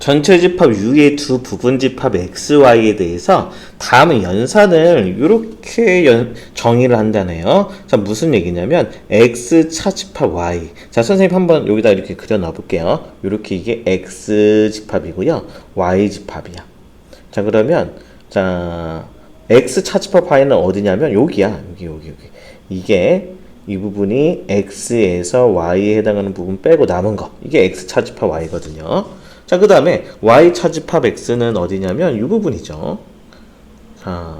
전체 집합 U의 두 부분 집합 XY에 대해서 다음에 연산을 이렇게 연, 정의를 한다네요. 자, 무슨 얘기냐면 X 차 집합 Y. 자, 선생님 한번 여기다 이렇게 그려 넣어 볼게요. 이렇게 이게 X 집합이고요. Y 집합이야. 자, 그러면 자, X 차 집합 Y는 어디냐면 여기야. 여기 여기 여기. 이게 이 부분이 x에서 y에 해당하는 부분 빼고 남은 거 이게 x 차 집합 y거든요. 자, 그 다음에 y 차집합 x는 어디냐면 이 부분이죠. 자,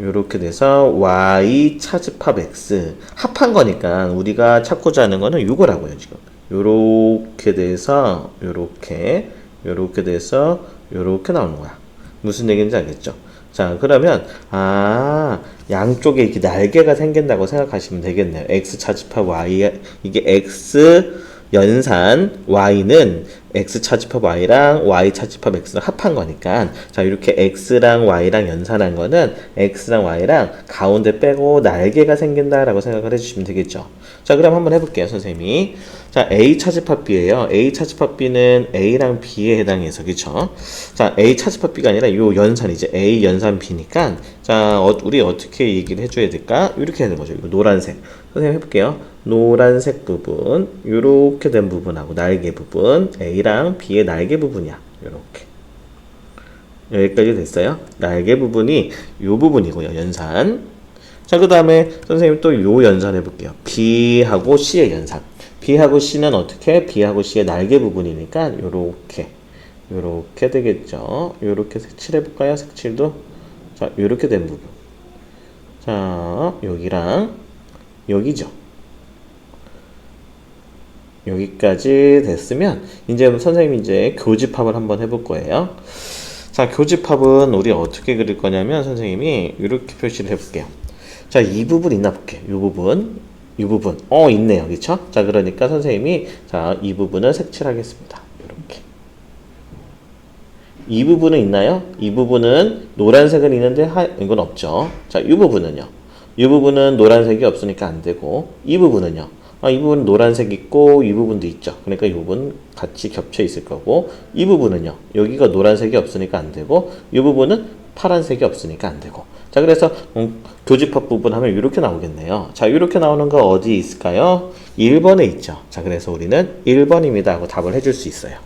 요렇게 돼서 y 차집합 x 합한 거니까 우리가 찾고자 하는 거는 요거라고요, 지금. 요렇게 돼서 요렇게 요렇게 돼서 요렇게 나오는 거야. 무슨 얘기인지 알겠죠? 자, 그러면 아, 양쪽에 이렇게 날개가 생긴다고 생각하시면 되겠네요. x 차집합 y 이게 x 연산 y는 x 차집합 y랑 y 차집합 x랑 합한 거니까 자 이렇게 x랑 y랑 연산한 거는 x랑 y랑 가운데 빼고 날개가 생긴다라고 생각을 해주시면 되겠죠. 자 그럼 한번 해볼게요 선생님이 자 a 차집합 b예요. a 차집합 b는 a랑 b에 해당해서 그쵸? 자 a 차집합 b가 아니라 요 연산 이제 a 연산 b니까 자 어, 우리 어떻게 얘기를 해줘야 될까? 이렇게 하는 거죠. 이거 노란색 선생님 해볼게요. 노란색 부분 요렇게 된 부분하고 날개 부분 A 랑 B의 날개 부분이야. 요렇게 여기까지 됐어요. 날개 부분이 요 부분이고요. 연산 자 그 다음에 선생님 또 요 연산 해 볼게요. B하고 C의 연산 B하고 C는 어떻게? B하고 C의 날개 부분이니까 요렇게 요렇게 되겠죠. 요렇게 색칠해 볼까요? 색칠도 자 요렇게 된 부분 자 여기랑 여기죠. 여기까지 됐으면 이제 선생님이 이제 교집합을 한번 해볼 거예요. 자, 교집합은 우리 어떻게 그릴 거냐면 선생님이 이렇게 표시를 해볼게요. 자, 이 부분 있나 볼게요. 이 부분, 이 부분. 어, 있네요. 그쵸? 자, 그러니까 선생님이 자, 이 부분을 색칠하겠습니다. 이렇게. 이 부분은 있나요? 이 부분은 노란색은 있는데 하, 이건 없죠. 자, 이 부분은요. 이 부분은 노란색이 없으니까 안 되고 이 부분은요. 아, 이 부분 노란색 있고 이 부분도 있죠. 그러니까 이 부분 같이 겹쳐 있을 거고 이 부분은요. 여기가 노란색이 없으니까 안 되고 이 부분은 파란색이 없으니까 안 되고. 자, 그래서 음, 교집합 부분 하면 이렇게 나오겠네요. 자, 이렇게 나오는 거 어디 있을까요? 1번에 있죠. 자, 그래서 우리는 1번입니다 하고 답을 해줄 수 있어요.